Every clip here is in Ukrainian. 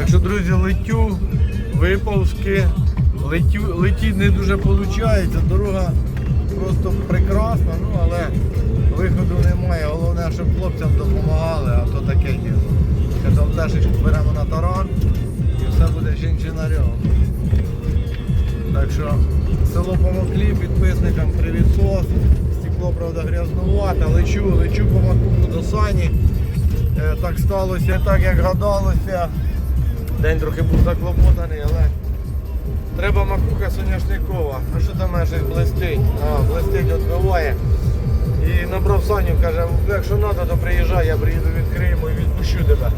Так що, друзі, летю, виповзки, летю, летіть не дуже виходить, дорога просто прекрасна, ну але виходу немає. Головне, щоб хлопцям допомагали, а то таке діло. Казав, тешечку беремо на таран і все буде чинчинарем. Так що село Помоклі, підписникам привітос. Стекло, правда, грязнувате. Лечу, лечу по макуху до сані. Е, Так сталося, так як гадалося. День трохи був заклопотаний, але треба макуха соняшникова. А що там щось блистить? А, блистить, відбиває. І набрав Саню, каже, якщо треба, то приїжджай, я приїду відкриємо і відпущу тебе.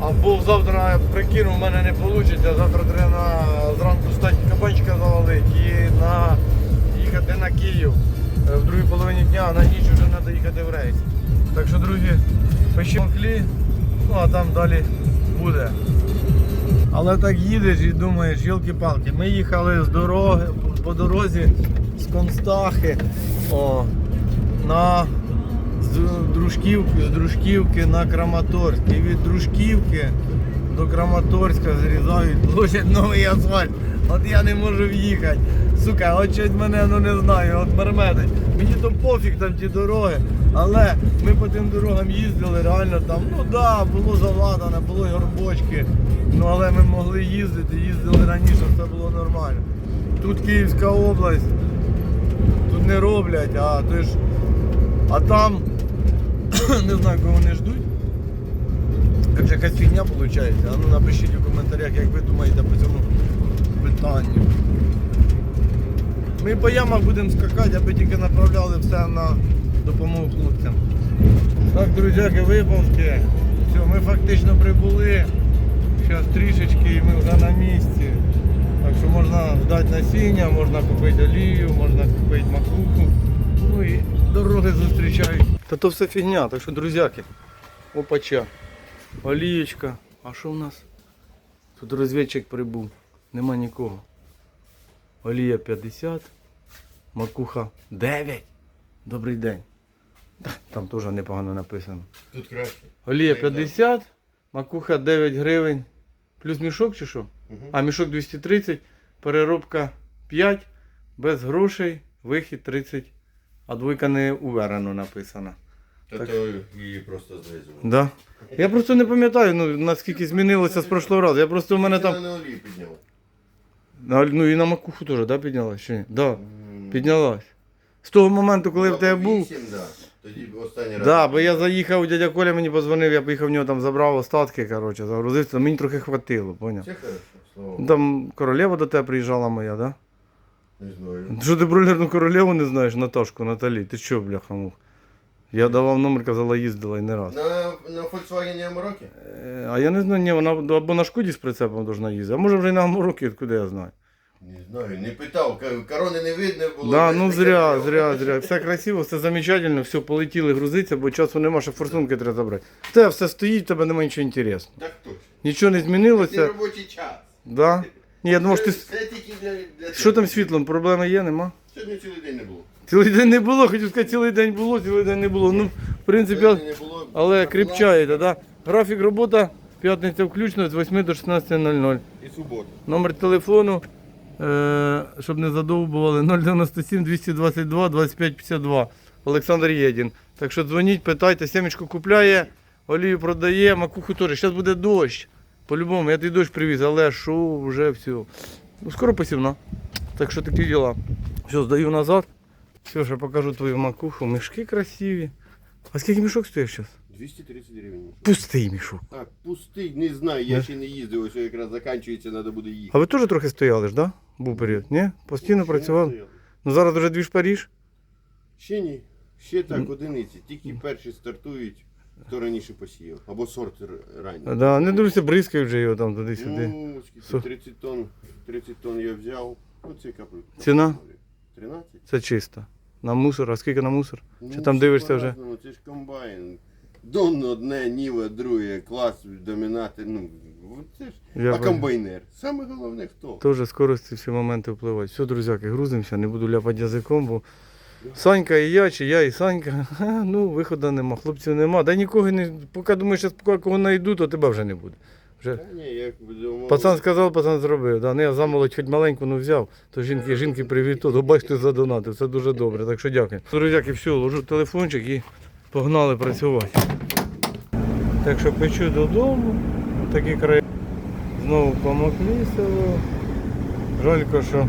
Або завтра прикину, в мене не вийде, завтра треба зранку стати кабанчика завалити і на, їхати на Київ Е, в другій половині дня, на ніч вже треба їхати в рейс. Так що, друзі, печемо клі, ну а там далі буде. Але так їдеш і думаєш, йолки-палки, ми їхали з дороги, по дорозі з Констахи о, на з Дружківки, з Дружківки на Краматорськ. І від Дружківки до Краматорська зрізають, ложать новий асфальт. От я не можу в'їхати. Сука, от щось мене ну не знаю, от мермедить. Мені то пофіг там ті дороги, але ми по тим дорогам їздили, реально там, ну да, було заладане, були горбочки. Ну але ми могли їздити, їздили раніше, все було нормально. Тут Київська область, тут не роблять, а то ж. А там не знаю, кого вони ждуть. Як якась фігня виходить. А ну напишіть у коментарях, як ви думаєте по цьому питанню. Ми по ямах будемо скакати, аби тільки направляли все на допомогу хлопцям. Так, друзяки, виповзки. Все, ми фактично прибули. Зараз трішечки і ми вже на місці. Так що можна здати насіння, можна купити олію, можна купити макуху. Ну і дороги зустрічають. Та то все фігня, так що, друзяки, опача. Олієчка. А що в нас? Тут розвідчик прибув. Нема нікого. Олія 50, макуха 9. Добрий день. Там теж непогано написано. Тут краще. Олія 50, макуха 9 гривень. Плюс мішок чи що? Мгм. А мішок 230, переробка 5, без грошей, вихід 30. А двойка не уверено написана. Та Так. то її просто знизу. Да. Я просто не пам'ятаю, ну, наскільки змінилося з прошлого разу. Я просто у мене там. на олію підняла. На- Ну і на макуху теж, да, піднялась? Чи ні? Да, піднялась. З того моменту, коли в тебе був. Вісім, да. Тоді останній раз. Да, бо я заїхав, дядя Коля мені позвонив, я поїхав в нього там забрав остатки, коротше, загрузився, мені трохи хватило, поняв. Це хорошо, слава Богу. Там королева до тебе приїжджала моя, да? Не знаю. Що ти бройлерну королеву не знаєш, Наташку, Наталі? Ти що, бляха мух? Я давав номер, казала, їздила і не раз. На, на Volkswagen Amarok? Е, А я не знаю, ні, вона або на шкоді з прицепом должна їздити, а може вже й на Амурокі, откуда я знаю. Не знаю, не питав. Корони не видно було. Да, ну зря, зря, зря. Все красиво, все замечательно, все, полетіли грузиться, бо часу нема, ще форсунки треба забрати. Тебе все стоїть, тебе немає нічого інтересного. Так точно. Нічого не змінилося. Це робочий час. Да? Ні, я думав, що ти... Це тільки для, для Що там з світлом? Проблеми є, нема? Сьогодні цілий день не було. Цілий день не було, хотів сказати, цілий день було, цілий день не було. Ну, в принципі, Сьогодні не було. але кріпчаєте, да? Графік робота, п'ятниця включно з 8 до 16.00. І субота. Номер телефону, щоб не задовбували, 097 222 25 52. Олександр Єдін. Так що дзвоніть, питайте, сімечку купляє, олію продає, макуху теж. Зараз буде дощ. По-любому, я той дощ привіз, але що вже все. Ну, скоро посівна. Так що такі діла. Все, здаю назад. Все, ще покажу твою макуху. Мішки красиві. А скільки мішок стоїть зараз? 230 гривень. Пустий мішок. А, пустий, не знаю, я Не? ще не їздив, ось якраз закінчується, треба буде їхати. А ви теж трохи стояли ж, да? Був період? Ні? Постійно Ще працювали? Ну зараз вже дві ж Паріж. Ще ні. Ще так, одиниці. Тільки перші стартують, хто раніше посіяв. Або сорт ранній. Да, не дивлюся, бризкають вже його там туди-сюди. Ну, скільки, 30 тонн, 30 тонн я взяв. Оце капель. Ціна? 13. Це чисто. На мусор, а скільки на мусор? Чи Ну, там дивишся вже? по-разному, Це ж комбайн. Дон одне, ніва, друге, клас, домінати. Ну, це ж. Я а комбайнер. Саме головне хто? Теж скорості всі моменти впливають. Все, друзяки, грузимося, не буду ляпати язиком, бо Санька і я, чи я і Санька, ха, ну виходу нема, хлопців нема. Да нікого не. Поки думаю, що поки кого знайду, то тебе вже не буде. Вже. Та ні, як думав, Пацан сказав, пацан зробив. Да. Ну, я замолодь хоч маленьку ну, взяв, то жінки, жінки привіт, то бачите, задонатив. Це дуже добре. Так що дякую. Друзяки, все, ложу телефончик і погнали працювати. Так що печу додому. Такі краї. Знову помоклі село. Жалько, що,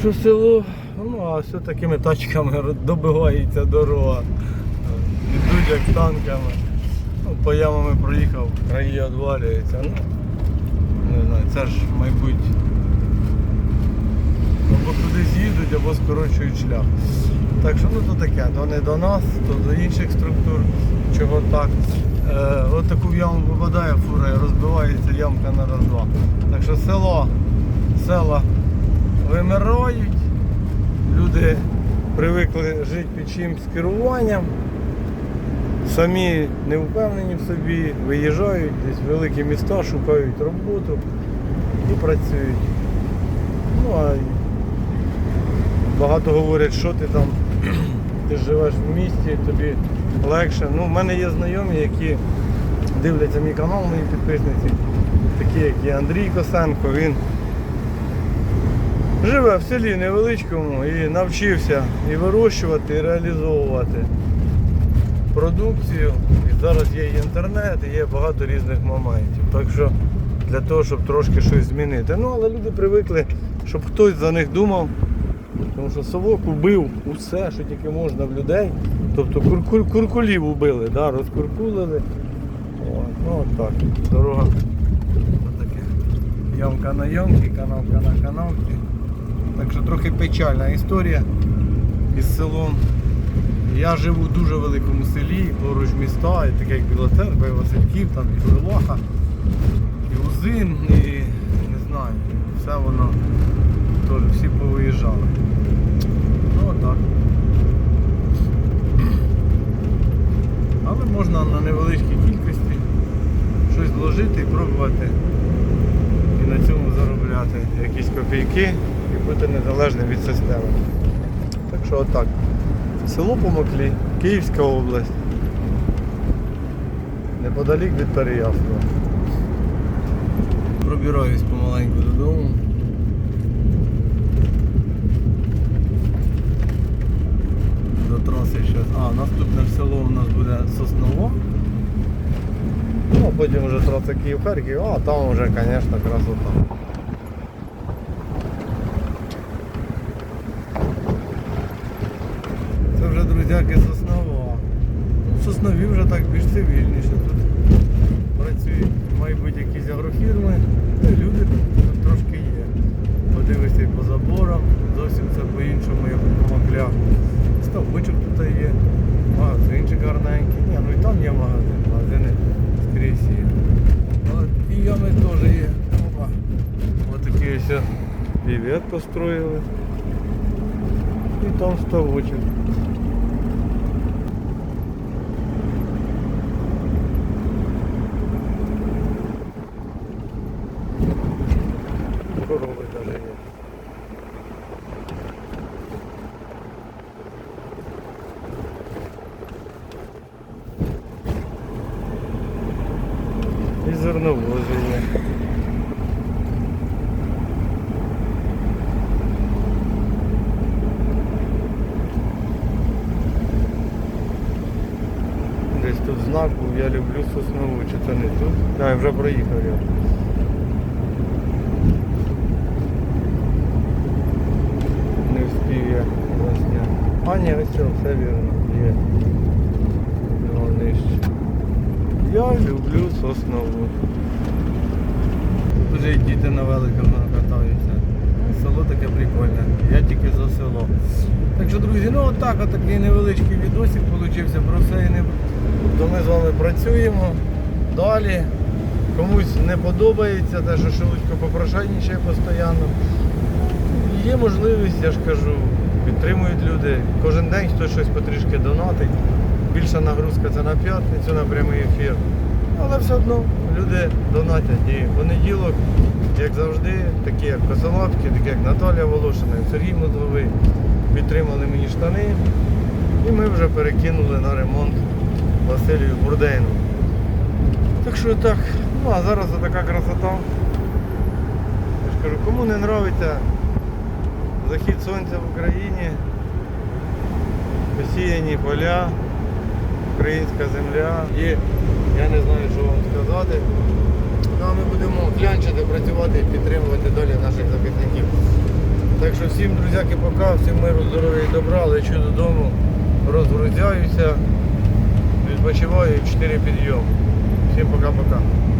що село. Ну, а все такими тачками добивається дорога. Ідуть як танками. Ну, по ямами проїхав, краї відвалюються. Ну, не знаю, це ж, мабуть, або кудись або скорочують шлях. Так що ну то таке, то не до нас, то до інших структур, чого так. Е, от таку яму попадає фура і розбивається ямка на раз-два. Так що село, села вимирають, люди привикли жити під чимсь керуванням самі не впевнені в собі, виїжджають десь в великі міста, шукають роботу і працюють. Ну а багато говорять, що ти там, ти живеш в місті, тобі легше. Ну, в мене є знайомі, які дивляться мій канал, мої підписниці, такі як і Андрій Косенко, він живе в селі невеличкому і навчився і вирощувати, і реалізовувати продукцію. І зараз є і інтернет, і є багато різних моментів. Так що для того, щоб трошки щось змінити. Ну, але люди привикли, щоб хтось за них думав. Тому що совок убив усе, що тільки можна в людей. Тобто куркулів убили, да, розкуркулили. От, ну от так. Дорога. Ямка на ямці, канавка на канавці. Так що трохи печальна історія із селом. Я живу в дуже великому селі, поруч міста, і таке як Біла Церква, і Васильків, там і Прилаха, і Узин, і не знаю, все воно теж всі повиїжджали. Отак. Але можна на невеличкій кількості щось вложити і пробувати і на цьому заробляти якісь копійки і бути незалежним від системи. Так що отак. Село Помоклі, Київська область. Неподалік від Переяслава. Пробираюсь помаленьку додому. До траси зараз. А, наступне село у нас буде Сосново. Ну, а потім вже траса Київ-Харків, а там вже, звісно, красота. Це вже, друзяки, Соснова. Ну, Соснові вже так більш цивільніше. Тут працюють, мають бути якісь агрофірми. Ну, люди тут трошки є. Подивишся і по заборам, зовсім це по-іншому, як у Помоклях. Ставочок тут є, магазинчик гарненький. Ні, ну і там є магазин, магазини скрізь є. От, і ями теж є. Опа. Ось такий ось бівет построїли. І там ставочок. Корови даже Зерновози є. Десь тут знак був, я люблю соснову, чи це не тут? А, я вже проїхав я. Не встиг я. А ні, ось все вірно, є. Його нижче. Я люблю соснову. І діти на великах катаються. Село таке прикольне. Я тільки за село. Так що, друзі, ну отак, отакий невеличкий відосик получився про все і не. То ми з вами працюємо далі. Комусь не подобається те, що Шелудько попрошайнічає постійно. Є можливість, я ж кажу, підтримують люди. Кожен день хтось щось потрішки донатить. Більша нагрузка це на п'ятницю, на прямий ефір. Але все одно люди донатять. І понеділок, як завжди, такі як Косолапки, такі як Наталія Волошина, Сергій Мозговий, підтримали мені штани. І ми вже перекинули на ремонт Василію Бурдейну. Так що так. Ну а зараз така красота. Я ж кажу, кому не нравиться захід сонця в Україні, посіяні поля, українська земля. І я не знаю, що вам сказати. Ну, а ми будемо клянчити, працювати і підтримувати долі наших захисників. Так що всім, друзяки, пока, всім миру, здоров'я і добра, лечу додому, розгрузяюся, відпочиваю і 4 підйом. Всім пока-пока.